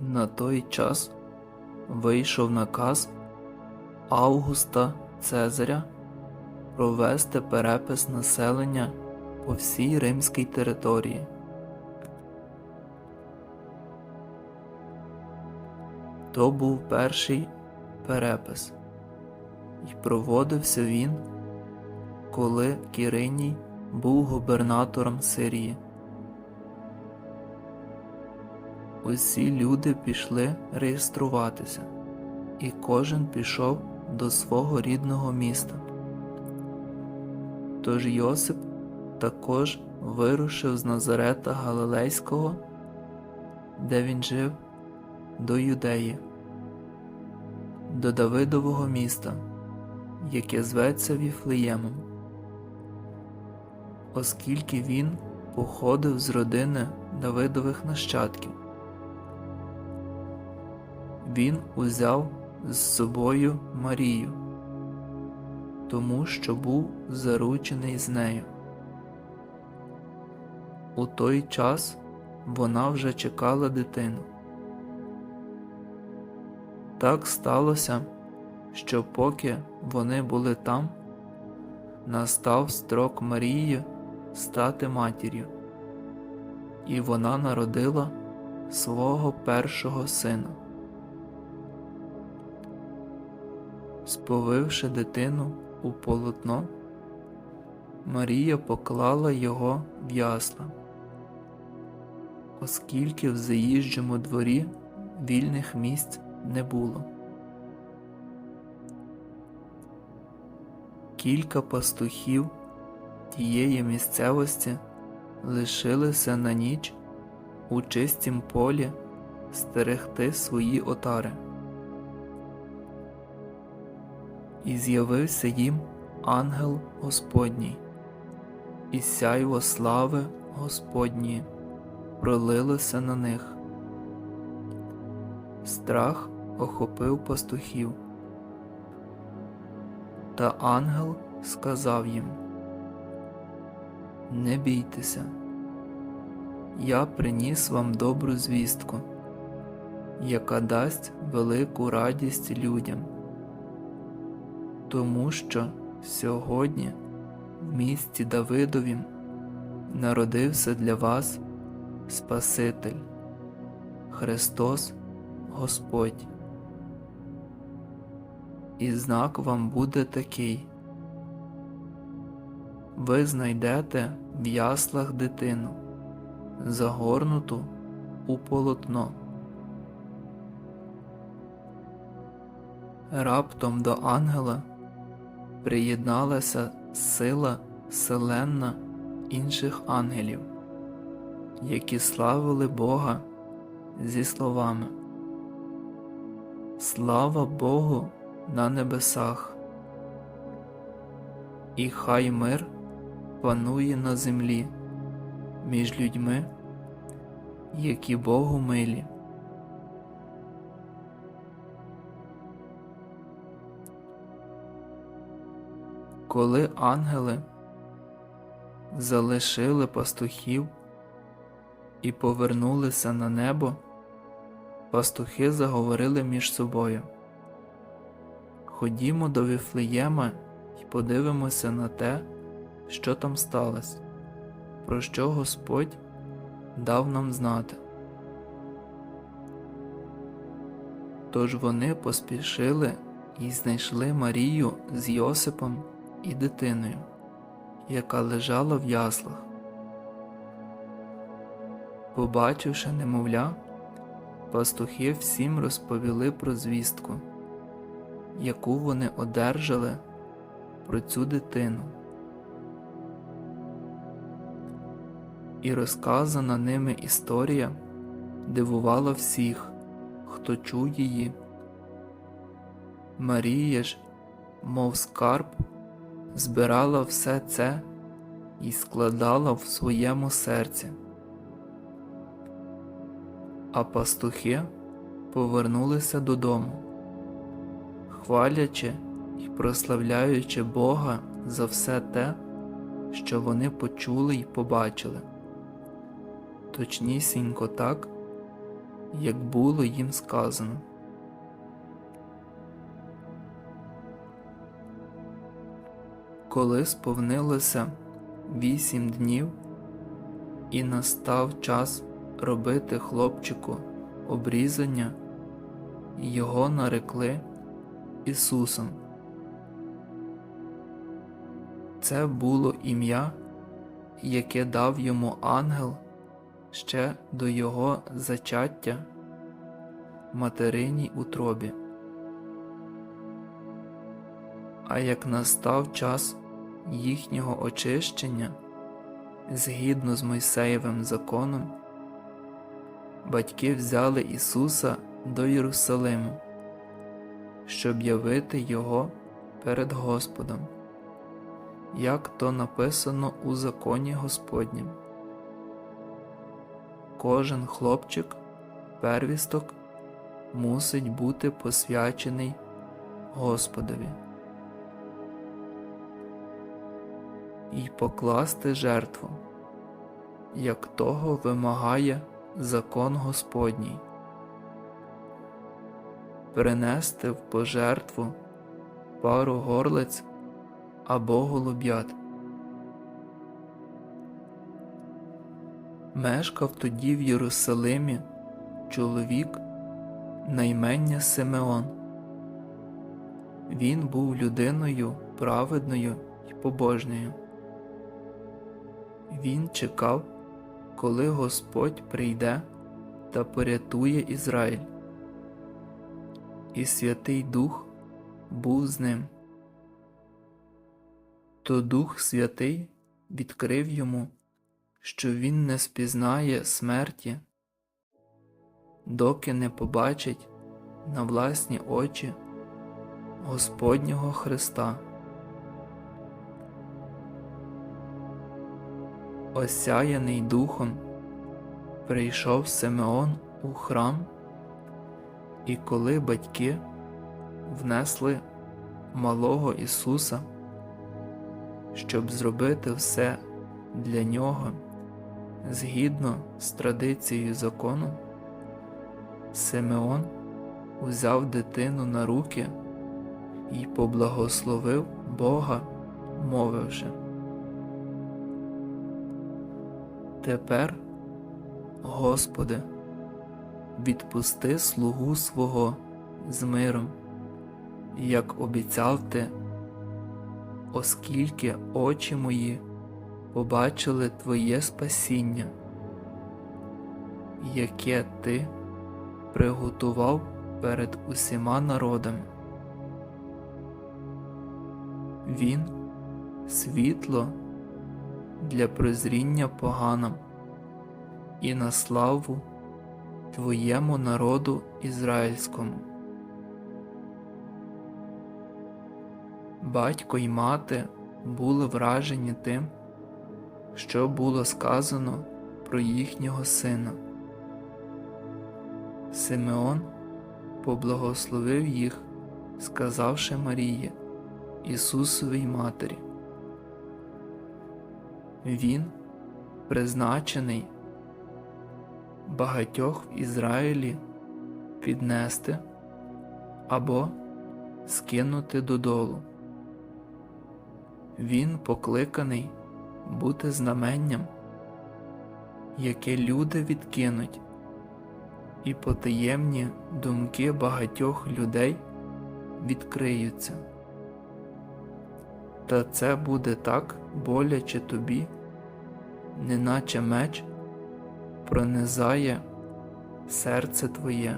На той час вийшов наказ Августа Цезаря провести перепис населення по всій римській території. То був перший перепис, і проводився він, коли Кириній був губернатором Сирії. Усі люди пішли реєструватися, і кожен пішов до свого рідного міста. Тож Йосип також вирушив з Назарета Галилейського, де він жив, до Юдеї, до Давидового міста, яке зветься Віфлеємом, оскільки він походив з родини Давидових нащадків. Він узяв з собою Марію, тому що був заручений з нею. У той час вона вже чекала дитину. Так сталося, що поки вони були там, настав строк Марії стати матір'ю, і вона народила свого першого сина. Сповивши дитину у полотно, Марія поклала його в ясла, оскільки в заїжджому дворі вільних місць не було. Кілька пастухів тієї місцевості лишилися на ніч у чистім полі стерегти свої отари. І з'явився їм ангел Господній, і сяйво слави Господньої пролилося на них. Страх охопив пастухів. Та ангел сказав їм: Не бійтеся, я приніс вам добру звістку, яка дасть велику радість людям тому що сьогодні в місті Давидовім народився для вас Спаситель, Христос Господь. І знак вам буде такий. Ви знайдете в яслах дитину, загорнуту у полотно. Раптом до ангела приєдналася сила селенна інших ангелів, які славили Бога зі словами Слава Богу на небесах, і хай мир панує на землі між людьми, які Богу милі. Коли ангели залишили пастухів і повернулися на небо, пастухи заговорили між собою. Ходімо до Віфлеєма і подивимося на те, що там сталося, про що Господь дав нам знати. Тож вони поспішили і знайшли Марію з Йосипом і дитиною, яка лежала в яслах. Побачивши немовля, пастухи всім розповіли про звістку, яку вони одержали про цю дитину. І розказана ними історія дивувала всіх, хто чув її. Марія ж, мов скарб, збирала все це і складала в своєму серці. А пастухи повернулися додому, хвалячи і прославляючи Бога за все те, що вони почули й побачили, точнісінько так, як було їм сказано. Коли сповнилося вісім днів, і настав час робити хлопчику обрізання, його нарекли Ісусом. Це було ім'я, яке дав йому ангел ще до його зачаття материній утробі. А як настав час їхнього очищення згідно з Мойсеєвим законом, батьки взяли Ісуса до Єрусалиму, щоб явити Його перед Господом, як то написано у законі Господнім. Кожен хлопчик, первісток, мусить бути посвячений Господові. І покласти жертву, як того вимагає закон Господній, принести в пожертву пару горлиць або голуб'ят. Мешкав тоді в Єрусалимі чоловік наймення Симеон. Він був людиною праведною і побожною. Він чекав, коли Господь прийде та порятує Ізраїль. І Святий Дух був з ним. То Дух Святий відкрив йому, що він не спізнає смерті, доки не побачить на власні очі Господнього Христа. Осяяний духом прийшов Симеон у храм, і коли батьки внесли малого Ісуса, щоб зробити все для нього згідно з традицією закону, Симеон узяв дитину на руки і поблагословив Бога, мовивши. Тепер, Господи, відпусти слугу свого з миром, як обіцяв ти, оскільки очі мої побачили Твоє спасіння, яке Ти приготував перед усіма народами. Він світло для прозріння поганам і на славу Твоєму народу ізраїльському. Батько й мати були вражені тим, що було сказано про їхнього сина. Симеон поблагословив їх, сказавши Марії, Ісусовій Матері. Він призначений багатьох в Ізраїлі піднести або скинути додолу. Він покликаний бути знаменням, яке люди відкинуть, і потаємні думки багатьох людей відкриються. Та це буде так боляче тобі, неначе меч пронизає серце твоє.